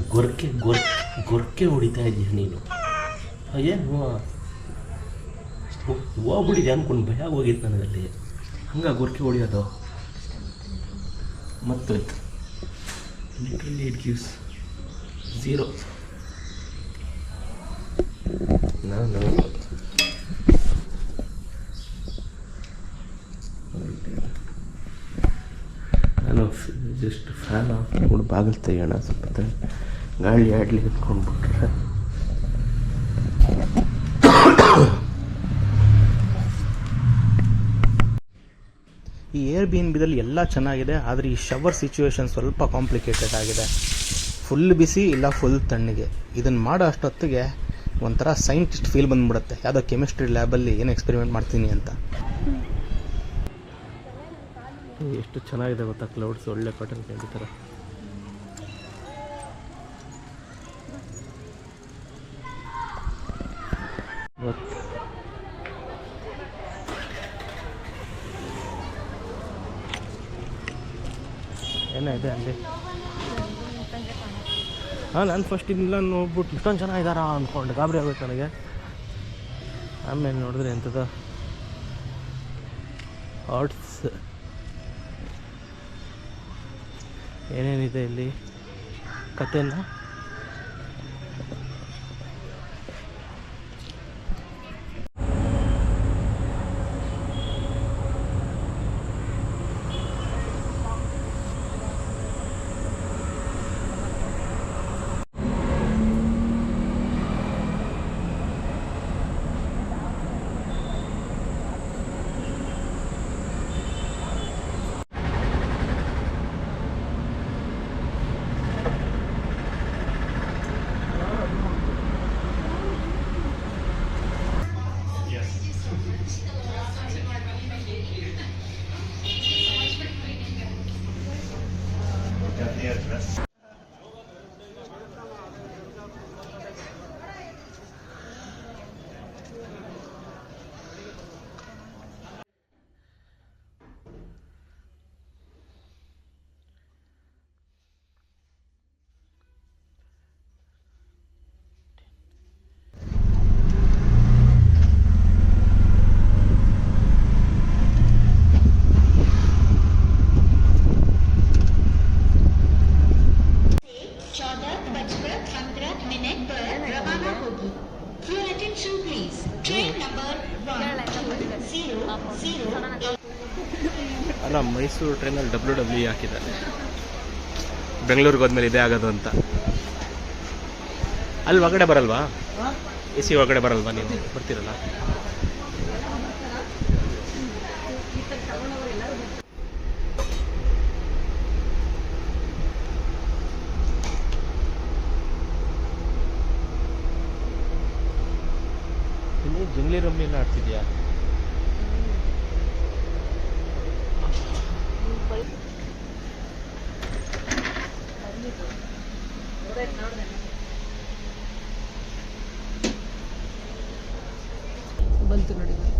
ಗೊರಕೆ ಗೊರ್ ಗೊರ್ಕೆ ಹೊಡಿತಾ ಇದೀಯ ನೀನು. ಏನು ಹೋಗ್ಬಿಟ್ಟಿದೆ ಅಂದ್ಕೊಂಡು ಭಯ ಹೋಗಿತ್ತು ನನಗಲ್ಲಿ. ಹಂಗೆ ಗೊರ್ಕೆ ಹೊಡಿಯೋದು? ಮತ್ತೋಯ್ತು ಲಿಟ್ರಲಿ ಇಟ್ ಗಿವ್ಸ್ ಝೀರೋ. ನಾನು ಜಸ್ಟ್ ಫ್ಯಾನ್ ಮಾಡ್ಕೊಂಡು ಬಾಗಿಲು ತೆಗೋಣ ಸ್ವಲ್ಪ. ಗಾಳಿ ಆಡಲಿ ಅಂದ್ಕೊಂಡ್ಬಿಟ್ರೆ. ಈ ಏರ್ ಬಿ ಎನ್ ಬಿದಲ್ಲಿ ಎಲ್ಲ ಚೆನ್ನಾಗಿದೆ, ಆದರೆ ಈ ಶವರ್ ಸಿಚುವೇಶನ್ ಸ್ವಲ್ಪ ಕಾಂಪ್ಲಿಕೇಟೆಡ್ ಆಗಿದೆ. ಫುಲ್ ಬಿಸಿ ಇಲ್ಲ ಫುಲ್ ತಣ್ಣಿಗೆ. ಇದನ್ನು ಮಾಡೋ ಅಷ್ಟೊತ್ತಿಗೆ ಒಂಥರ ಸೈಂಟಿಸ್ಟ್ ಫೀಲ್ ಬಂದ್ಬಿಡುತ್ತೆ. ಯಾವುದೋ ಕೆಮಿಸ್ಟ್ರಿ ಲ್ಯಾಬಲ್ಲಿ ಏನು ಎಕ್ಸ್ಪೆರಿಮೆಂಟ್ ಮಾಡ್ತೀನಿ ಅಂತ. ಎಷ್ಟು ಚೆನ್ನಾಗಿದೆ ಗೊತ್ತಾ ಕ್ಲೌಡ್ಸ್ ಒಳ್ಳೆ ಕಾಟನ್ ಕ್ಯಾಂಡಿ ಗೊತ್ತು ಏನಿದೆ ಅಲ್ಲಿ? ಹಾಂ, ನಾನು ಫಸ್ಟ್ ಇಲ್ಲ ನೋಡ್ಬಿಟ್ಟು ಇಷ್ಟೊಂದು ಚೆನ್ನಾಗಿದ್ದಾರಾ ಅಂದ್ಕೊಂಡು ಗಾಬರಿ ಆಗುತ್ತೆ ನನಗೆ. ಆಮೇಲೆ ನೋಡಿದ್ರೆ ಎಂಥದ್ದು ಆರ್ಟ್ಸ್ ಏನೇನಿದೆ ಇಲ್ಲಿ? ಕಥೆನ? address. attention please. Train number 120 ಅಲ್ಲ, ಮೈಸೂರು ಟ್ರೈನಲ್ಲಿ ಡಬ್ಲ್ಯೂ ಡಬ್ಲ್ಯೂ ಹಾಕಿದ್ದಾರೆ. ಬೆಂಗಳೂರಿಗೆ ಹೋದ್ಮೇಲೆ ಇದೇ ಆಗೋದು ಅಂತ. ಅಲ್ಲಿ ಒಳಗಡೆ ಬರಲ್ವಾ? ಎ ಸಿ ಒಳಗಡೆ ಬರಲ್ವಾ ನೀವು? ಬರ್ತೀರಲ್ಲ? ಇಲ್ಲಿ ಜಂಗ್ಲಿ ರಮ್ಮಿ ಆಡ್ತಿದ್ಯಾ? ಬಂತು ನೋಡಿದ್ರು